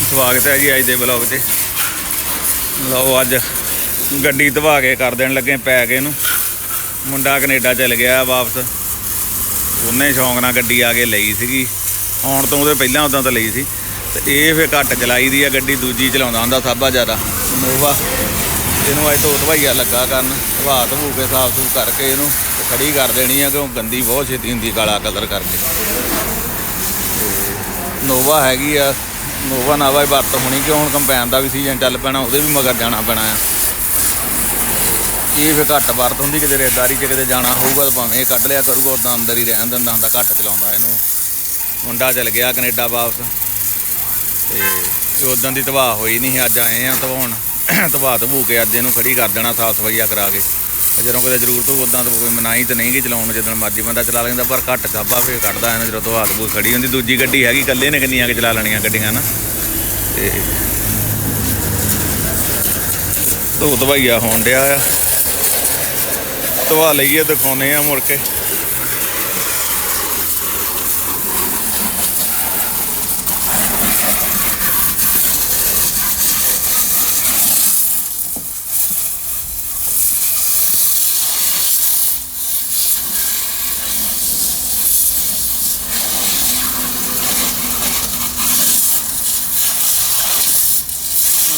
ਸਵਾਗਤ ਹੈ ਜੀ ਅੱਜ ਦੇ ਵਲੌਗ 'ਤੇ। ਲਓ ਅੱਜ ਗੱਡੀ ਧਵਾ ਕੇ ਕਰ ਦੇਣ ਲੱਗੇ ਪੈ ਪੈਕ ਇਹਨੂੰ। ਮੁੰਡਾ ਕੈਨੇਡਾ ਚਲ ਗਿਆ ਵਾਪਸ। ਉਹਨੇ ਸ਼ੌਂਕ ਨਾਲ ਗੱਡੀ ਆ ਕੇ ਲਈ ਸੀਗੀ। ਆਉਣ ਤੋਂ ਉਹਦੇ ਪਹਿਲਾਂ ਉਦਾਂ ਤਾਂ ਲਈ ਸੀ। ਤੇ ਇਹ ਫੇਰ ਘੱਟ ਚਲਾਈ ਦੀ ਆ ਗੱਡੀ, ਦੂਜੀ ਚਲਾਉਂਦਾ ਹੁੰਦਾ ਸਾਬਾ ਜ਼ਿਆਦਾ। ਨੋਵਾ ਇਹਨੂੰ ਅੱਜ ਤੋਂ ਧਵਾਈਆ ਲੱਗਾ ਕਰਨ। ਧਵਾ ਧਵੂ ਕੇ ਸਾਫ਼ ਸੂਫ ਕਰਕੇ ਇਹਨੂੰ ਤੇ ਖੜੀ ਕਰ ਦੇਣੀ ਆ, ਕਿਉਂ ਗੰਦੀ ਬਹੁਤ ਛੇਤੀ ਹੁੰਦੀ ਕਾਲਾ ਕਲਰ ਕਰਕੇ। ਨੋਵਾ ਹੈਗੀ ਆ। ਨੋਵਾ ਨਾਵਾ ਹੀ ਵਰਤ ਹੋਣੀ ਕਿ ਹੁਣ ਕੰਪੈਨ ਦਾ ਵੀ ਸੀਜ਼ਨ ਚੱਲ ਪੈਣਾ ਉਹਦੇ ਵੀ ਮਗਰ ਜਾਣਾ ਪੈਣਾ ਆ। ਇਹ ਫਿਰ ਘੱਟ ਵਰਤ ਹੁੰਦੀ ਕਿਤੇ ਰੇਦਾਰੀ 'ਚ ਕਿਤੇ ਜਾਣਾ ਹੋਊਗਾ ਤਾਂ ਭਾਵੇਂ ਇਹ ਕੱਢ ਲਿਆ ਕਰੂਗਾ ਉਦਾਂ ਅੰਦਰ ਹੀ ਰਹਿਣ ਦਿੰਦਾ ਹੁੰਦਾ ਘੱਟ ਚਲਾਉਂਦਾ ਇਹਨੂੰ। ਮੁੰਡਾ ਚਲ ਗਿਆ ਕੈਨੇਡਾ ਵਾਪਸ। ਤੇ ਉਦੋਂ ਦੀ ਤਬਾਹ ਹੋਈ ਨਹੀਂ ਸੀ, ਅੱਜ ਆਏ ਆ ਧਵਾਉਣ ਤਬਾਹ ਧਵੂ ਕੇ ਅੱਜ ਇਹਨੂੰ ਖੜੀ ਕਰ ਦੇਣਾ ਸਾਫ਼ ਸਫਾਈਆ ਕਰਾ ਕੇ। ਤੇ ਜਦੋਂ ਕਦੇ ਜ਼ਰੂਰਤ ਹੋਊ ਉਦਾਂ ਤਾਂ ਕੋਈ ਮਨਾਹੀ ਤਾਂ ਨਹੀਂ ਕਿ ਚਲਾਉਣ ਨੂੰ ਜਦੋਂ ਮਰਜ਼ੀ ਬੰਦਾ ਚਲਾ ਲੈਂਦਾ, ਪਰ ਘੱਟ ਸਾਬਾ ਫੇ ਕੱਢਦਾ ਇਹਨੂੰ ਜਦੋਂ ਤਬਾਹ ਧਵੂ ਖੜੀ ਹੁੰਦੀ, ਦੂਜੀ ਗੱਡੀ ਹੈਗੀ ਇਕੱਲੇ ਨੇ ਕਿੰਨੀਆਂ ਕਿ ਚਲਾ ਲੈਣੀਆਂ ਗੱਡੀਆਂ ਨਾ ਤੇ ਧੂ ਦਵਾਈਆ ਹੋਣ ਡਿਆ ਆ। ਧਵਾ ਲਈਏ ਦਿਖਾਉਨੇ ਆ ਮੁੜ ਕੇ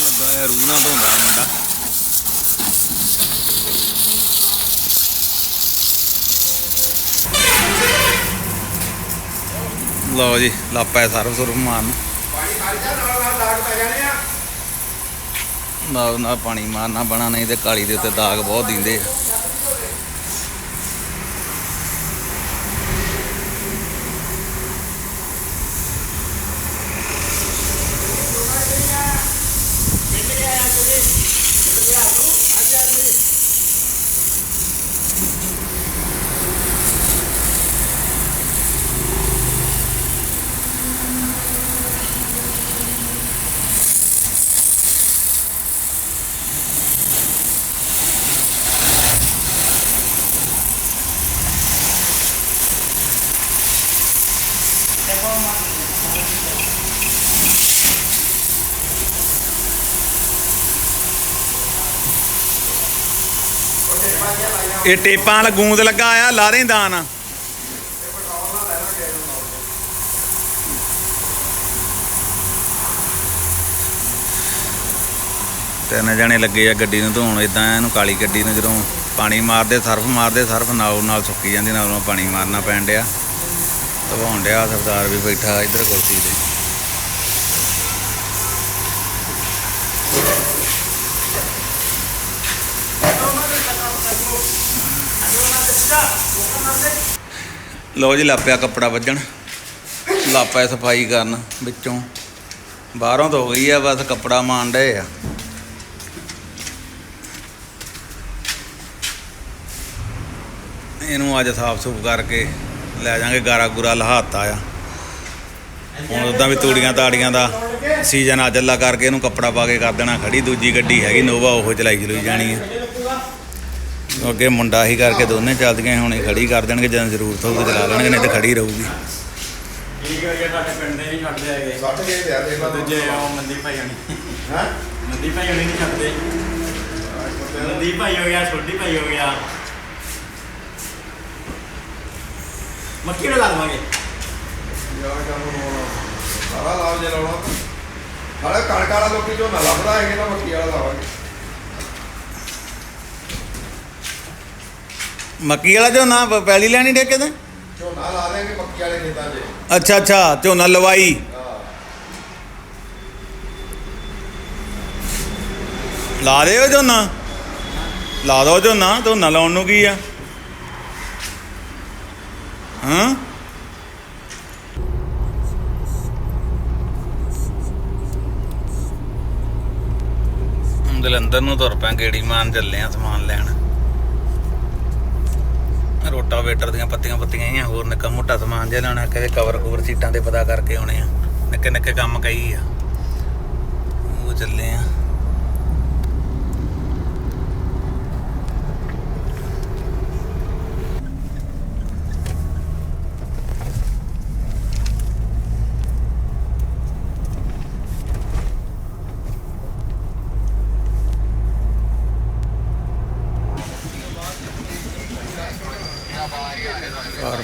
ਲੱਗਾ ਹੈ ਰੂਹ ਨਾਲ ਧੋਂਦਾ ਹੈ ਮੁੰਡਾ ਲਓ ਜੀ ਲਾਪਾ ਸਰਵ ਸੁਰਫ ਮਾਰਨ ਨਾ ਨਾ ਪਾਣੀ ਮਾਰਨਾ ਬਣਾ ਨਹੀਂ ਤੇ ਕਾਲੀ ਦੇ ਉੱਤੇ ਦਾਗ ਬਹੁਤ ਦਿੰਦੇ ਆ। ਇਹ ਟੇਪਾਂ ਵਾਲਾ ਗੂੰਦ ਲੱਗਾ ਆ ਲਾ ਦੇ ਦਾਨ। ਤਿੰਨ ਜਣੇ ਲੱਗੇ ਆ ਗੱਡੀ ਨੂੰ ਧੋਣ ਇਦਾਂ ਇਹਨੂੰ ਕਾਲੀ ਗੱਡੀ ਨੂੰ ਜਦੋਂ ਪਾਣੀ ਮਾਰਦੇ, ਸਰਫ ਮਾਰਦੇ, ਸਰਫ ਨਾਲ ਨਾਲ ਸੁੱਕੀ ਜਾਂਦੀ, ਨਾਲ ਨਾਲ ਪਾਣੀ ਮਾਰਨਾ ਪੈਣ ਡਿਆ। ਧਵਾਉਣ ਡਿਆ ਸਰਦਾਰ ਵੀ ਬੈਠਾ ਇੱਧਰ ਕੁਰਸੀ ਤੇ। ਲਓ ਜੀ, ਲਾਪਿਆ ਕੱਪੜਾ ਵੱਜਣ। ਲਾਪਿਆ ਸਫ਼ਾਈ ਕਰਨ ਵਿੱਚੋਂ। ਬਾਹਰੋਂ ਤਾਂ ਹੋ ਗਈ ਆ, ਬਸ ਕੱਪੜਾ ਮਾਣ ਡਏ ਆ। ਇਹਨੂੰ ਅੱਜ ਸਾਫ਼ ਸੂਫ਼ ਕਰਕੇ ਲੈ ਜਾਾਂਗੇ ਗਾਰਾ ਗੁਰਾ ਲਹਾਤਾ ਆ। ਹੁਣ ਉਦਾਂ ਵੀ ਤੂੜੀਆਂ ਤਾੜੀਆਂ ਦਾ ਸੀਜ਼ਨ ਅੱਜ ਅੱਲਾ ਕਰਕੇ ਇਹਨੂੰ ਕੱਪੜਾ ਪਾ ਕੇ ਕਰ ਦੇਣਾ ਖੜੀ। ਦੂਜੀ ਗੱਡੀ ਹੈਗੀ, ਨੋਵਾ ਉਹ ਚਲਾਈ ਚਲੂਈ ਜਾਣੀ ਹੈ ਅੱਗੇ ਮੁੰਡਾ ਹੀ ਕਰਕੇ ਦੋਨੇ ਚੱਲਦੀਆਂ ਹੁਣ ਇਹ ਖੜੀ ਕਰ ਦੇਣਗੇ ਜਦੋਂ ਜ਼ਰੂਰਤ ਹੋਊਗੀ ਚਲਾ ਲੈਣਗੇ ਨਹੀਂ ਤੇ ਖੜੀ ਰਹੂਗੀ। ਠੀਕ ਹੈ ਜੀ ਸਾਡੇ ਪਿੰਡ ਦੇ ਨਹੀਂ ਛੱਡਦੇ ਹੈਗੇ। ਸੱਟ ਗਏ ਤੇ ਆ ਦੇਖ ਲਾ ਦੂਜੇ ਉਹ ਮੰਦੀ ਭਾਈ ਹਣੀ। ਹਾਂ? ਮੰਦੀ ਭਾਈ ਹਣੀ ਨਹੀਂ ਛੱਡਦੇ। ਮੰਦੀ ਭਾਈ ਹੋ ਗਿਆ ਛੋਟੀ ਭਾਈ ਹੋ ਗਿਆ। ਮੱਕੀ ਨੂੰ ਲਾ ਦਵਾਂਗੇ। ਯਾਰ ਕੰਮ ਹੋਣਾ ਸਾਰਾ ਲਾਭ ਜੇ ਲਾਉਣਾ। ਹਾਲੇ ਕਣਕ ਵਾਲਾ ਲੋਕੀ ਝੋਨਾ ਲੱਭਦਾ ਹੈਗੇ ਤਾਂ ਮੱਕੀ ਵਾਲਾ ਲਾਵਾਂਗੇ। ਮੱਕੀ ਵਾਲਾ ਝੋਨਾ ਪ- ਪੈਲੀ ਲੈਣੀ ਠੇਕੇ ਤੇ? ਝੋਨਾ ਲਾ ਦੇਂਗੇ ਮੱਕੀ ਵਾਲੇ ਖੇਤਾਂ 'ਚ ਅੱਛਾ ਅੱਛਾ ਝੋਨਾ ਲਵਾਈ। ਹਾਂ। ਲਾ ਦਿਓ ਝੋਨਾ। ਲਾ ਦੋ ਝੋਨਾ ਝੋਨਾ ਲਾਉਣ ਨੂੰ ਕੀ ਆ? ਹਾਂ? ਜਲੰਧਰ ਨੂੰ ਤੁਰ ਪਿਆ ਗੇੜੀ ਮਾਨ ਚੱਲੇ ਆ ਸਮਾਨ ਲੈਣ। ਰੋਟਾਵੇਟਰ ਦੀਆਂ ਪੱਤੀਆਂ ਪੱਤੀਆਂ ਹੀ ਆ, ਹੋਰ ਨਿੱਕਾ ਮੋਟਾ ਸਮਾਨ ਜਿਹਾ ਲੈਣਾ ਕਿਤੇ ਕਵਰ ਕੂਵਰ ਸੀਟਾਂ ਦੇ ਪਤਾ ਕਰਕੇ ਆਉਣੇ ਆ। ਨਿੱਕੇ ਨਿੱਕੇ ਕੰਮ ਕਈ ਆ। ਉਹ ਚੱਲੇ ਆ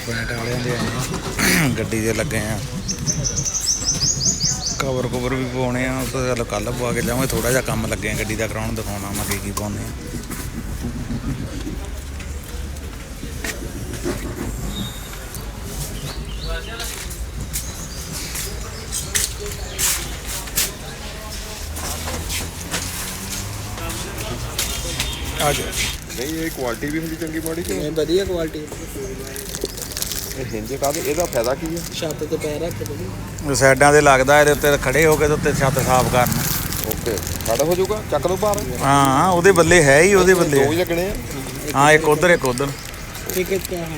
ਪੇਂਟ ਵਾਲਿਆਂ ਦੇ ਆਏ ਆ। ਗੱਡੀ ਦੇ ਲੱਗੇ ਆ। ਕਵਰ ਕਵਰ ਵੀ ਪਾਉਣੇ ਆ ਉਹ ਤਾਂ ਚੱਲ ਕੱਲ ਪਵਾ ਕੇ ਜਾਵਾਂਗੇ। ਥੋੜਾ ਜਿਹਾ ਕੰਮ ਲੱਗੇ ਆ ਗੱਡੀ ਦਾ ਕਰਾਉਣ ਦਿਖਾਉਣਾ ਮੈਂ ਕੀ ਕੀ ਪਾਉਂਦੇ ਆ। ਆ ਜਾ ਨਹੀਂ ਇਹ ਕੁਆਲਿਟੀ ਵੀ ਹੁੰਦੀ ਚੰਗੀ ਮਾੜੀ ਕਿ ਇਹ ਵਧੀਆ ਕੁਆਲਿਟੀ ਇਹ ਹਿੰਜ ਕਾਹਦੇ? ਇਹਦਾ ਫਾਇਦਾ ਕੀ ਹੈ? ਛੱਤ ਤੇ ਪੈਰ ਰੱਖ ਦੇ। ਸਾਈਡਾਂ ਤੇ ਲੱਗਦਾ ਇਹਦੇ ਉੱਤੇ ਖੜੇ ਹੋ ਕੇ ਤੇ ਉੱਤੇ ਛੱਤ ਸਾਫ਼ ਕਰਨ। ਓਕੇ ਸਾਡਾ ਹੋ ਜਾਊਗਾ? ਚੱਕ ਦੋ ਬਾਹਰ। ਹਾਂ ਉਹਦੇ ਬੱਲੇ ਹੈ ਹੀ ਉਹਦੇ ਬੱਲੇ। ਦੋ ਹੀ ਲੱਗਣੇ ਆ। ਹਾਂ ਇੱਕ ਉਧਰ ਇੱਕ ਉਧਰ। ਟਿਕਟ ਕਿਆ ਹੈ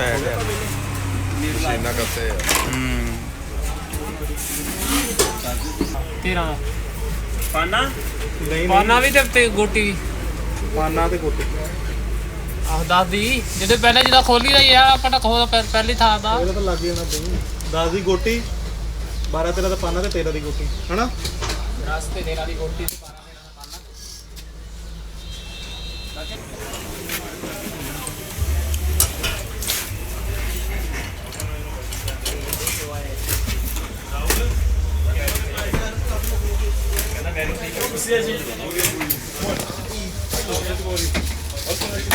ਹੈ ਮਸ਼ੀਨਾਂ ਕਰਤੇ ਆ। ਹੂੰ ਤੇਰਾ ਪਾਣਾ ਪਾਨਾ ਵੀ ਤੇ ਤੇ ਗੋਟੀ ਵੀ। ਪਾਣਾ ਤੇ ਗੋਟੀ। ਆਹ ਦੱਸ ਦੀ ਜਦੋਂ ਪਹਿਲਾਂ ਜਿਹਦਾ ਖੋਲੀ ਰਹੀ ਆ ਆਪਾਂ ਤਾਂ ਖੋਲ ਪਹਿਲੀ ਥਾਂ ਦਾ। ਇਹਦਾ ਤਾਂ ਲੱਗ ਜਾਣਾ ਦਹੀਂ। 10 ਦੀ ਗੋਟੀ। 12 13 ਦਾ ਪਾਣਾ ਤੇ 13 ਦੀ ਗੋਟੀ। ਹਨਾ? ਰਸਤੇ ਤੇਰਾ ਦੀ ਗੋਟੀ ਤੇ ਪਾਨਾ ਤੇਰਾ ਦਾ ਪਾਨਾ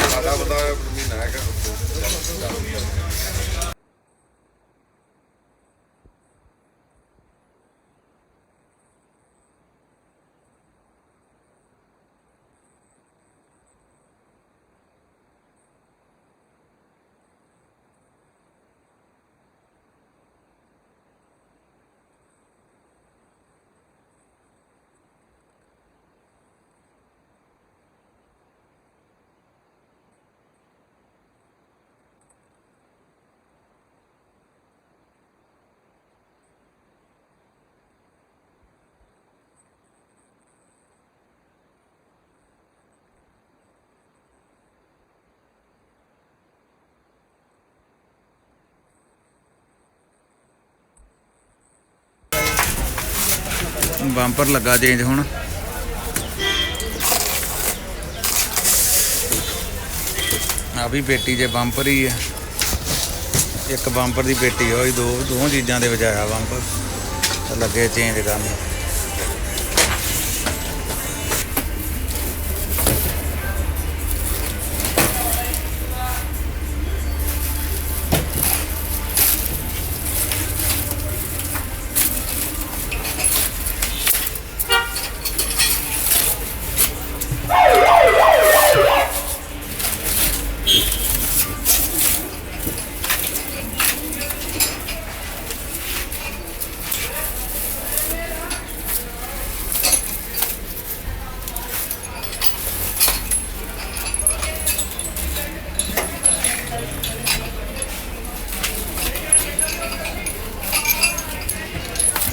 ਸਾਡਾ ਬੰਦਾ ਮਹੀਨਾ ਹੈਗਾ ਬੰਪਰ ਲੱਗਾ ਚੇਂਜ ਹੁਣ। ਆ ਵੀ ਪੇਟੀ ਜੇ ਬੰਪਰ ਹੀ ਆ। ਇੱਕ ਬੰਪਰ ਦੀ ਪੇਟੀ ਹੋਈ ਦੋ ਦੋ ਚੀਜ਼ਾਂ ਦੇ ਵਜਾਇਆ ਬੰਪਰ। ਲੱਗੇ ਚੇਂਜ ਕਰਨ।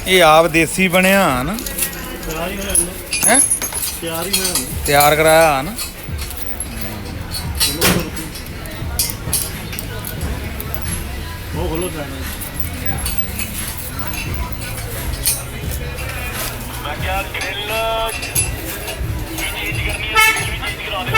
ਇਹ ਆਪ ਦੇਸੀ ਬਣਿਆ ਨਾ ਤਿਆਰ ਹੀ? ਹੋਇਆ ਹੈ ਤਿਆਰ ਹੀ ਹੋਇਆ ਤਿਆਰ ਕਰਾਇਆ ਨਾ ਉਹ ਖੋਲੋ ਜਾਣਾ ਮੈਂ ਕਿਹਾ ਗ੍ਰਿਲ ਕੀ ਚੇਂਜ ਕਰਨੀ ਹੈ ਕੀ ਚੇਂਜ ਕਰਾ ਦੇ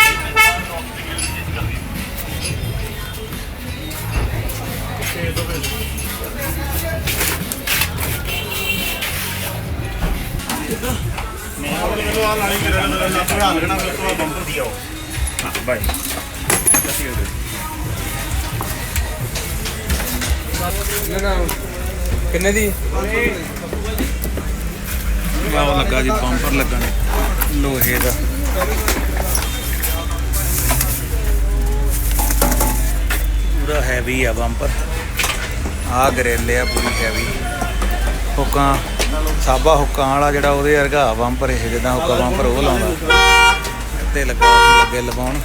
ਮੈਂ ਆਪਣੇ ਨੂੰ ਆ ਲਾਣੀ ਗ੍ਰਿਲ ਦਾ ਨਾ ਪੜਾ ਲੈਣਾ ਫਿਰ ਤੋਂ ਬੰਪਰ ਦੀ ਆਓ ਹਾਂ ਬਾਈ ਕਿੰਨੇ ਦੀ? ਵਾਹ ਲੱਗਾ ਜੀ ਬੰਪਰ ਲੱਗਣ। ਲੋਹੇ ਦਾ। ਪੂਰਾ ਹੈਵੀ ਆ ਬੰਪਰ ਆ ਗਰੇਲੇ ਆ, ਪੂਰੀ ਹੈਵੀ ਹੁੱਕਾਂ ਸਾਬਾ ਹੁੱਕਾਂ ਵਾਲਾ ਜਿਹੜਾ ਉਹਦੇ ਵਰਗਾ ਬੰਪਰ ਇਹ ਜਿੱਦਾਂ ਹੁੱਕਾ ਬੰਪਰ ਉਹ ਲਾਉਂਦਾ। ਤੇ ਲੱਗਾ ਲੱਗੇ ਲਵਾਉਣ।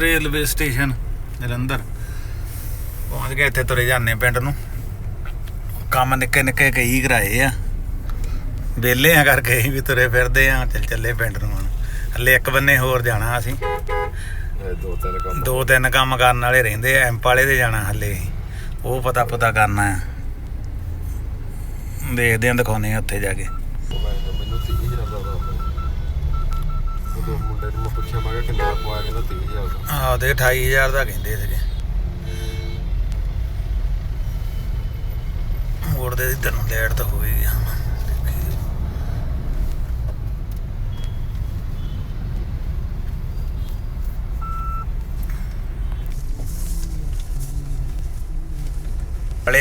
Railway station Jalandhar. ਪਹੁੰਚ ਗਏ ਇੱਥੇ ਤੁਰੇ ਜਾਂਦੇ ਪਿੰਡ ਨੂੰ। ਕੰਮ ਨਿੱਕੇ ਨਿੱਕੇ ਕਈ ਕਰਾਏ ਆ। ਵਿਹਲੇ ਆ ਕਰਕੇ ਅਸੀਂ ਵੀ ਤੁਰੇ ਫਿਰਦੇ ਆ ਚੱਲ ਚੱਲੇ ਪਿੰਡ ਨੂੰ ਹੁਣ। ਹਲੇ ਇੱਕ ਬੰਨੇ ਹੋਰ ਜਾਣਾ ਅਸੀਂ। ਦੋ ਤਿੰਨ ਕੰਮ। ਦੋ ਤਿੰਨ ਕੰਮ ਕਰਨ ਵਾਲੇ ਰਹਿੰਦੇ ਆ ਐਂਪ ਵਾਲੇ ਦੇ ਜਾਣਾ ਹਲੇ ਉਹ ਪਤਾ ਪਤਾ ਕਰਨਾ ਆ। ਦੇਖਦੇ ਆ ਦਿਖਾਉਨੇ ਆ ਉੱਥੇ ਜਾ ਕੇ ਮੈਨੂੰ 30000 ਦਾ ਦਾ ਉਹ ਮੁੰਡੇ ਨੂੰ ਮੈਂ ਪੁੱਛਿਆ ਮੈਂ ਕਿਹਾ ਕਿੰਨੇ ਦਾ ਪਵਾਇਆ ਕਹਿੰਦਾ 30000 ਦਾ। ਆਹ ਦੇ 28000 ਦਾ ਕਹਿੰਦੇ ਸੀਗੇ ਮੋੜਦੇ ਦੀ ਤੈਨੂੰ ਲੇਟ ਤਾਂ ਹੋ ਹੀ ਗਿਆ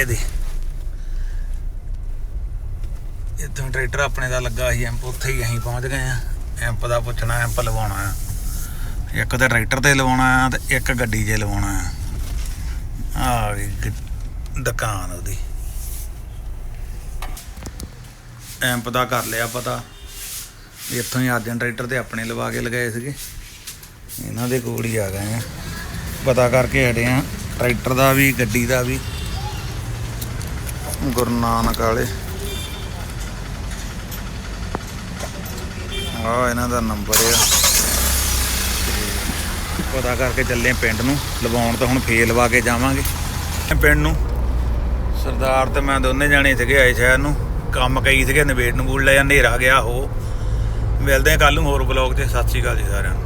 ਦੀ। ਇੱਥੋਂ ਟਰੈਕਟਰ ਆਪਣੇ ਦਾ ਲੱਗਾ ਸੀ, ਐਂਪ ਉੱਥੇ ਹੀ ਅਸੀਂ ਪਹੁੰਚ ਗਏ ਆ ਐਂਪ ਦਾ ਪੁੱਛਣਾ, ਐਂਪ ਲਵਾਉਣਾ। ਆ ਇੱਕ ਤਾਂ ਟਰੈਕਟਰ ਤੇ ਲਵਾਉਣਾ ਆ ਤੇ ਇੱਕ ਗੱਡੀ 'ਚ ਲਵਾਉਣਾ ਆ ਆ ਦੁਕਾਨ ਉਹਦੀ। ਐਂਪ ਦਾ ਕਰ ਲਿਆ ਪਤਾ। ਵੀ ਇੱਥੋਂ ਹੀ ਅਰਜਨ ਟਰੈਕਟਰ ਤੇ ਆਪਣੇ ਲਵਾ ਕੇ ਲਗਾਏ ਸੀਗੇ। ਇਹਨਾਂ ਦੇ ਕੋਲ ਹੀ ਆ ਗਏ ਆ। ਪਤਾ ਕਰਕੇ ਹਟੇ ਆ। ਟਰੈਕਟਰ ਦਾ ਵੀ, ਗੱਡੀ ਦਾ ਵੀ। ਗੁਰੂ ਨਾਨਕ ਵਾਲੇ। ਆ ਇਹਨਾਂ ਦਾ ਨੰਬਰ ਆ। ਪਤਾ ਕਰਕੇ ਚੱਲੇ ਪਿੰਡ ਨੂੰ। ਲਵਾਉਣ ਤਾਂ ਹੁਣ ਫੇਰ ਲਵਾ ਕੇ ਜਾਵਾਂਗੇ। ਪਿੰਡ ਨੂੰ। ਸਰਦਾਰ ਤੇ ਮੈਂ ਦੋਨੇ ਜਾਣੇ ਸੀਗੇ ਆਏ ਸ਼ਹਿਰ ਨੂੰ। ਕੰਮ ਕਈ ਸੀਗੇ ਨਵੇੜ ਨੂੰ ਬੂਲ ਲੈ ਜਾਂ ਹਨੇਰਾ ਗਿਆ ਹੋ ਮਿਲਦੇ ਆ ਕੱਲ ਨੂੰ ਹੋਰ ਬਲੌਗ ਤੇ ਸਤਿ ਸ਼੍ਰੀ ਅਕਾਲ ਜੀ ਸਾਰਿਆਂ ਨੂੰ।